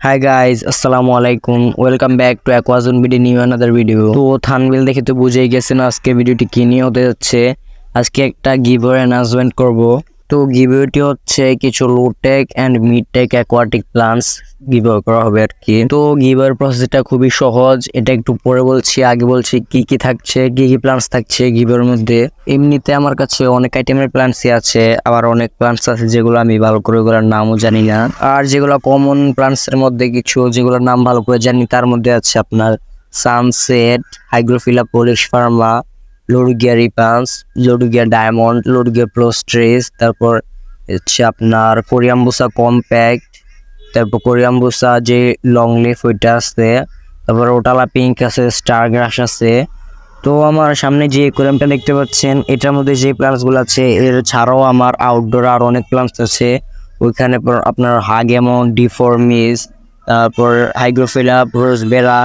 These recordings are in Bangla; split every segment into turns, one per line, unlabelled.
হাই গাইজ আসসালামু আলাইকুম welcome back to Aquazone video new another video তো থানবিল দেখে তো বুঝেই গেছেন আজকে ভিডিওটি কী নিয়ে হতে যাচ্ছে। আজকে একটা গিভার অ্যানাউন্সমেন্ট করব। তো গিভারটি হচ্ছে কিছু low tech and mid tech aquatic plants giver করা হবে আর কি। তো গিভার প্রসেসটা খুবই সহজ, এটা একটু পরে বলছি, আগে বলছি কি কি থাকছে, কি কি প্লান্টস থাকছে গিভার মধ্যে। এমনিতে আমার কাছে অনেক আইটেমের প্লান্টসই আছে, আবার অনেক প্লান্টস আছে যেগুলো আমি ভালো করে ওগুলোর নামও জানি না। আর যেগুলো কমন প্লান্টসের মধ্যে কিছু, যেগুলোর নাম ভালো করে জানি, তার মধ্যে আছে আপনার sunset hygrophila polysperma ludwigia repens ludwigia diamond ludwigia প্রোস্ট্রেস তারপর হচ্ছে আপনার কোরিয়াম্বুসা কম্প্যাক্ট, তারপর কোরিয়াম্বুসা যে লং লিফ ওইটা আছে, তারপর ওটালা পিঙ্ক আছে স্টার গ্রাস আছে। তো আমার সামনে যে কোরিয়ামটা দেখতে পাচ্ছেন, এটার মধ্যে যে প্লান্টসগুলো আছে, এর ছাড়াও আমার আউটডোর আর অনেক প্লান্টস আছে। ওইখানে আপনার হাগেমন, ডিফরমিস, তারপর হাইগ্রোফিলা ব্রোসবেরা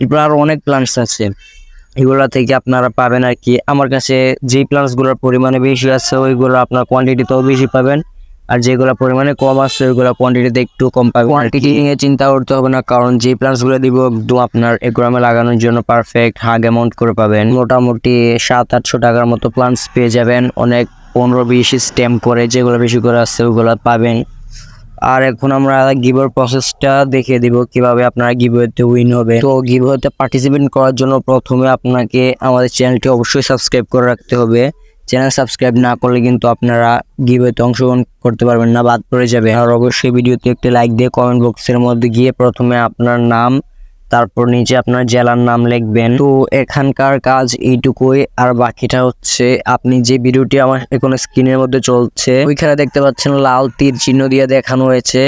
এরপর আরও অনেক প্লান্টস আছে। এগুলো থেকে আপনারা পাবেন আর কি। আমার কাছে যেই প্লান্টসগুলোর পরিমাণে বেশি আছে ওইগুলো আপনার কোয়ান্টিটিতেও বেশি পাবেন। আর যেগুলো পরিমাণে কম আছে ওইগুলো কোয়ান্টিটিতে একটু কম পাবেন। কোয়ান্টিটি নিয়ে চিন্তা করতে হবে না কারণ যে প্লান্টসগুলো দিব একটু আপনার এগ্রামে লাগানোর জন্য পারফেক্ট হাগ অ্যামাউন্ট করে পাবেন। মোটামুটি সাত আটশো টাকার মতো প্লান্টস পেয়ে যাবেন। অনেক পনেরো বিশ স্টেম করে যেগুলো বেশি করে আছে ওগুলো পাবেন। আর এখন আমরা গিভর প্রসেসটা দেখিয়ে দিব কীভাবে আপনারা গিভওয়েতে উইন হবে। তো গিভওয়েতে পার্টিসিপেট করার জন্য প্রথমে আপনাকে আমাদের চ্যানেলটি অবশ্যই সাবস্ক্রাইব করে রাখতে হবে। চ্যানেল সাবস্ক্রাইব না করলে কিন্তু আপনারা গিভওয়েতে অংশগ্রহণ করতে পারবেন না, বাদ পড়ে যাবে। আর অবশ্যই ভিডিওতে একটি লাইক দিয়ে কমেন্ট বক্সের মধ্যে গিয়ে প্রথমে আপনার নাম তারপর নিচে আপনার জেলার নাম লিখবেন। তো এখানকার কাজ এইটুকুই। আর বাকিটা হচ্ছে, আপনি যে ভিডিওটি আমার এখন স্ক্রিনের মধ্যে চলছে, ওইখানে দেখতে পাচ্ছেন লাল তীর চিহ্ন দিয়ে দেখানো হয়েছে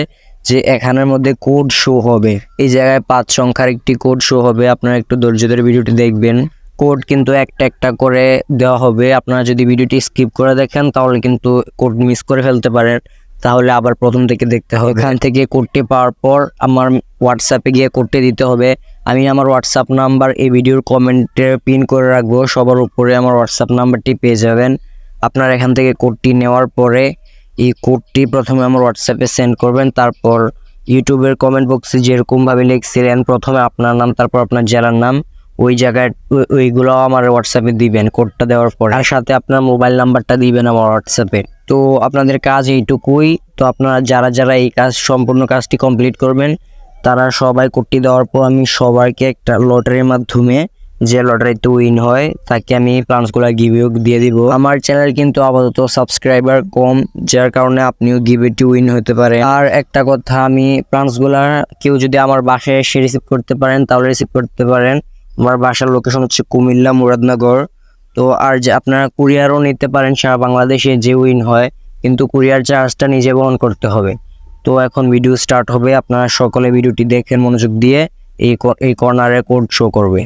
যে এখানের মধ্যে কোড শো হবে। এই জায়গায় পাঁচ সংখ্যার একটি কোড শো হবে। আপনারা একটু ধৈর্য ধরে ভিডিওটি দেখবেন। কোড কিন্তু একটা একটা করে দেওয়া হবে। আপনারা যদি ভিডিওটি স্কিপ করে দেখেন, তাহলে কিন্তু কোড মিস করে ফেলতে পারেন। তাহলে আবার প্রথম থেকে দেখতে হবে। এখান থেকে কোডটি পাওয়ার পর আমার হোয়াটসঅ্যাপে গিয়ে কোডটি দিতে হবে। আমি আমার হোয়াটসঅ্যাপ নাম্বার এই ভিডিওর কমেন্টে পিন করে রাখব। সবার উপরে আমার হোয়াটসঅ্যাপ নাম্বারটি পেয়ে যাবেন। আপনার এখান থেকে কোডটি নেওয়ার পরে এই কোডটি প্রথমে আমার হোয়াটসঅ্যাপে সেন্ড করবেন। তারপর ইউটিউবের কমেন্ট বক্সে যেরকমভাবে লিখছিলেন, প্রথমে আপনার নাম, তারপর আপনার জেলার নাম। ওই জায়গায় ওই- ওইগুলো আমার হোয়াটসঅ্যাপে দিবেন কোডটা দেওয়ার পর। আর সাথে আপনার মোবাইল নাম্বারটা দিবেন আমার হোয়াটসঅ্যাপে তো আপনাদের কাজ এইটুকুই। তো আপনারা যারা যারা এই কাজ, সম্পূর্ণ কাজটি কমপ্লিট করবেন, তারা সবাই কোডটি দেওয়ার পর আমি সবাইকে একটা লটারির মাধ্যমে যে লটারিতে উইন হয়, তাকে আমি প্লান্সগুলো গিভিও দিয়ে দিব। আমার চ্যানেল কিন্তু আপাতত সাবস্ক্রাইবার কম, যার কারণে আপনিও গিভিটি উইন হতে পারে আর একটা কথা, আমি প্লান্সগুলা কেউ যদি আমার বাসায় এসে রিসিভ করতে পারেন, তাহলে রিসিভ করতে পারেন। আমার বাসার লোকেশন হচ্ছে কুমিল্লা, মুরাদনগর। তো আর যে আপনারা কুরিয়ারও নিতে পারেন, সারা বাংলাদেশে যে উইন হয়, কিন্তু কুরিয়ার চার্জটা নিজে বহন করতে হবে। তো এখন ভিডিও স্টার্ট হবে, আপনারা সকলে ভিডিওটি দেখেন মনোযোগ দিয়ে এই এই কর্নারে কোড শো করবে।